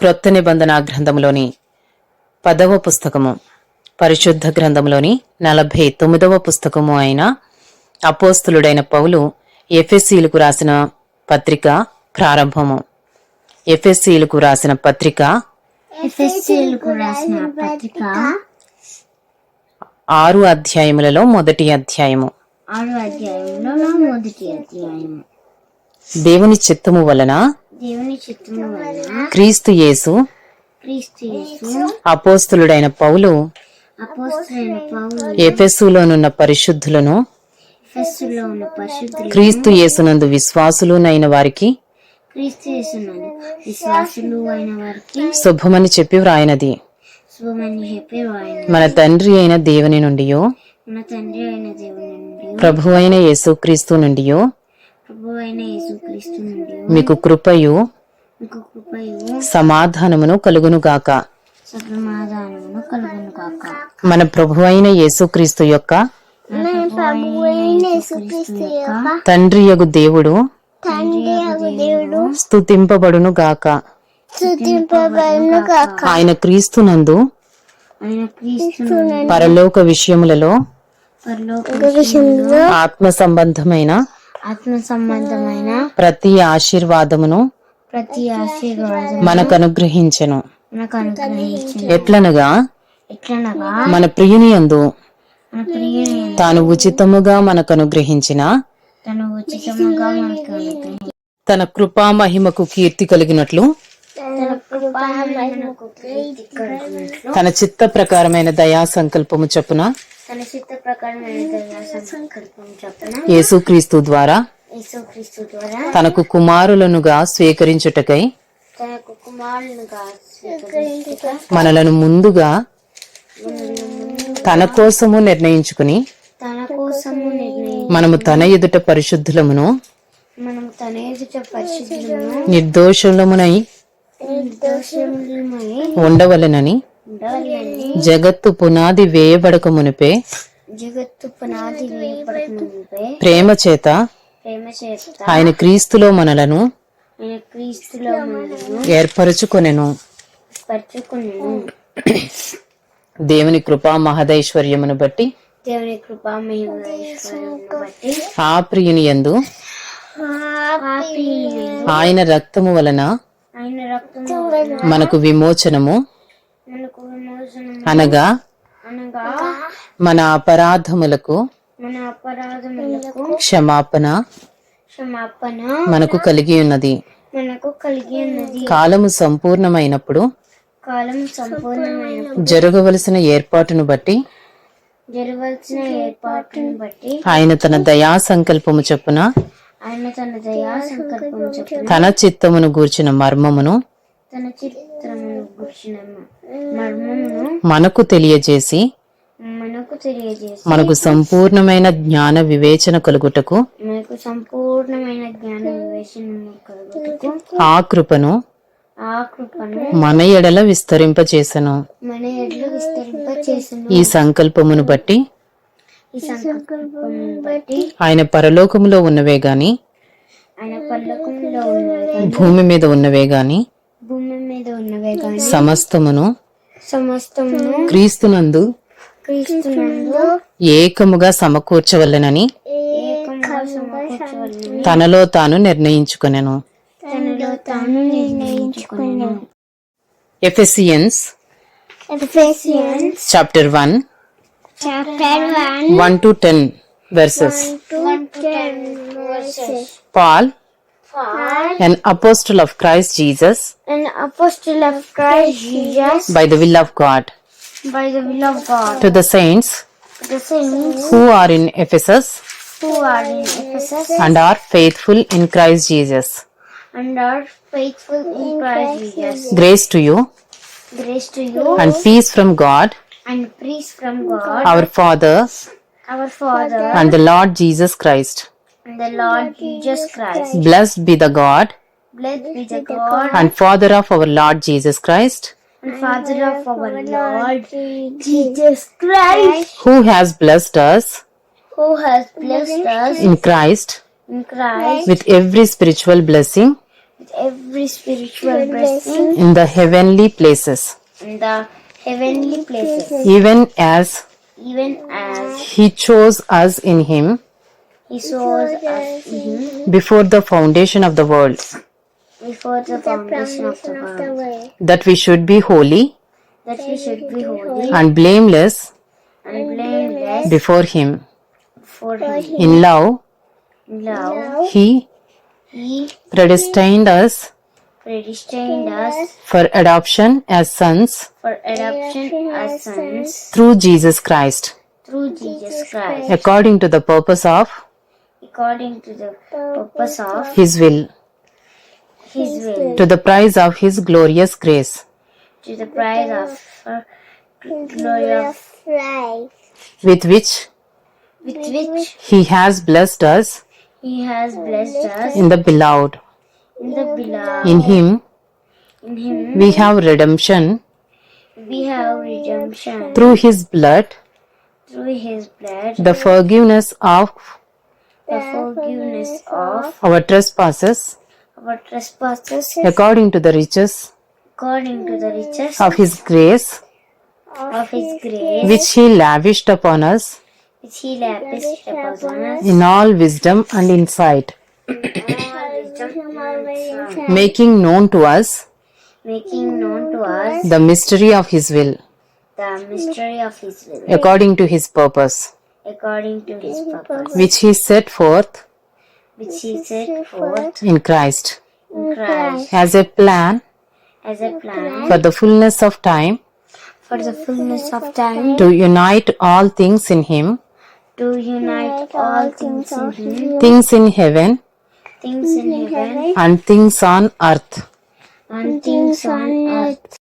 క్రొత్త నిబంధన గ్రంథంలోని పదవ పుస్తకము పరిశుద్ధ గ్రంథంలోని నలభై తొమ్మిదవ పుస్తకము అయిన అపోస్తులుడైన పౌలు ఎఫెసీలకు రాసిన పత్రిక ప్రారంభము. ఎఫెసీలకు రాసిన పత్రిక ఎఫ్ఎస్సీలకు రాసిన పత్రిక ఆరు అధ్యాయములలో మొదటి అధ్యాయము. దేవుని చిత్తము వలన దేవుని చిత్తము వలన క్రీస్తు యేసు క్రీస్తు యేసు అపోస్తులుడైన పౌలు అపోస్తులైన పౌలు ఎఫెస్సులోనున్న పరిశుద్ధులను ఉన్న పరిశుద్ధులు క్రీస్తు యేసునందు విశ్వాసులునైన వారికి క్రీస్తు యేసునందు విశ్వాసులు అయిన వారికి శుభమని చెప్పి వ్రాయనది. శుభమని చెప్పి ఆయన మన తండ్రి అయిన దేవుని నుండి మన తండ్రి అయిన దేవుని నుండి ప్రభు అయిన యేసుక్రీస్తు నుండి మీకు కృపయు మీకు కృపయు సమాధానమును కలుగునుగాక సమాధానమును కలుగును కాక మన ప్రభు అయిన యేసుక్రీస్తు యొక్క తండ్రి యగు దేవుడు తండ్రి యొక్క దేవుడు స్తుతింపబడును గాక. ఆయన క్రీస్తునందు ఆయన క్రీస్తు పరలోక విషయములలో పరలోక విషయంలో ఆత్మ సంబంధమైన ఆత్మ సంబంధమైన ప్రతి ఆశీర్వాదమును ప్రతి ఆశీర్వాదం మనకు అనుగ్రహించెను. మనకు అనుగ్రహించిన. ఎట్లనగా ఎట్లనగా మన ప్రియుని యందు మన ప్రియుని తాను ఉచితముగా మనకు అనుగ్రహించిన తను ఉచితముగా మనకు అనుగ్రహించిన తన కృపా మహిమకు కీర్తి కలిగినట్లు తన కృపా మహిమకు కీర్తి కలుగునట్లు తన చిత్త ప్రకారమైన దయా సంకల్పము చొప్పున యేసుక్రీస్తు ద్వారా యేసుక్రీస్తు ద్వారా తనకు కుమారులనుగా స్వీకరించుటకై తనకు మనలను ముందుగా తన కోసము నిర్ణయించుకుని తన కోసము నిర్ణయం మనము తన ఎదుట పరిశుద్ధులమును మనం తన ఎదుట పరిశుద్ధులను నిర్దోషులమునై నిర్దోషములమై ఉండవలెనని జగత్తు పునాది వేయబడక మునిపే జగత్తు పునాది ప్రేమ చేత ప్రేమ చేత ఆయన క్రీస్తులో మనలను ఆయన క్రీస్తులో మనలను ఏర్పరచుకొనెను. దేవుని కృపా మహదైశ్వర్యమును బట్టి దేవుని కృపా బట్టి ఆ ప్రియుని యందు పాపి ఆయన రక్తము వలన మనకు విమోచనము అనగా అనగా మన అపరాధములకు మన అపరాధములకు క్షమాపణ క్షమాపణ మనకు కలిగి ఉన్నది. మనకు కలిగి ఉన్నది. కాలము సంపూర్ణమైనప్పుడు కాలం జరగవలసిన ఏర్పాటును బట్టి జరగాల్సిన ఏర్పాటును బట్టి ఆయన తన దయా సంకల్పము చొప్పున ఆయన తన దయా సంకల్పం చెప్పిన తన చిత్తమును గూర్చిన మర్మమును తన గుర్చిన మర్మమును మనకు తెలియజేసి మనకు తెలియజేసి మనకు సంపూర్ణమైన జ్ఞాన వివేచన కలుగుటకు మనకు సంపూర్ణమైన జ్ఞాన వివేచన కలుగుటకు ఆ కృపను ఆ కృపను మన ఎడల విస్తరింపచేసెను. మన ఎడ్లు విస్తరింప చేసిన ఈ సంకల్పమును బట్టి ఈ సంకల్పమును బట్టి ఆయన పరలోకములో ఉన్నవే గాని ఆయన పల్లకంలో ఉన్నవే గాని భూమి మీద ఉన్నవే గాని మీద ఉన్నవే గాని సమస్తమును సమస్తమును క్రీస్తునందు క్రీస్తునందు ఏకముగా సమకూర్చవలెనని సమకూర్చవలెనని తనలో తాను నిర్ణయించుకొనెను. తనలో తాను నిర్ణయించుకున్నాను Ephesians chapter one chapter 1 one to ten verses. to 10 verses. Paul Paul, an apostle of Christ Jesus. An apostle of Christ Jesus, by the will of God. By the will of God, to the saints. The saints. Who are in Ephesus. Who are in Ephesus. And are faithful in Christ Jesus. and are faithful in Christ Jesus. Grace to you. Grace to you. And peace from God, and peace from God, our Father, our Father, and the Lord Jesus Christ. And the Lord Jesus Christ. Blessed be the God Blessed be the God and Father of our Lord Jesus Christ, and Father of our Lord Jesus Christ, who has blessed us who has blessed us in Christ in Christ. with every spiritual blessing with every spiritual blessing. in the heavenly places, in the heavenly places, even as even as He chose us in Him He shows us in Him before the foundation of the world, before the foundation of the world, that we should be holy that we should be holy and blameless and blameless before Him. for Him. In love, Love, He He predestined us predestined us for adoption as sons for adoption as sons. through Jesus Christ, through Jesus Christ, according to the purpose of according to the purpose of His will, His will, to the prize of His glorious grace, to the prize of uh, glory of with which? With which He has blessed us. He has blessed us. In the beloved. in the beloved. In Him. In Him. We have redemption. We have redemption. Through His blood, through His blood, the forgiveness of the forgiveness of our trespasses, our trespasses, according to the riches according to the riches of His grace, of His grace, which He lavished upon us which He lavished upon us. in all wisdom and insight, all wisdom and insight, making known to us making known to us the mystery of His will, the mystery of His will, according to His purpose, according to His purpose, which He set forth which He set forth in Christ. in Christ. As a plan as a plan for the fullness of time. For the fullness of time. To unite all things in Him, to unite all things in Him, things in heaven things in heaven. and things on earth. and things on earth.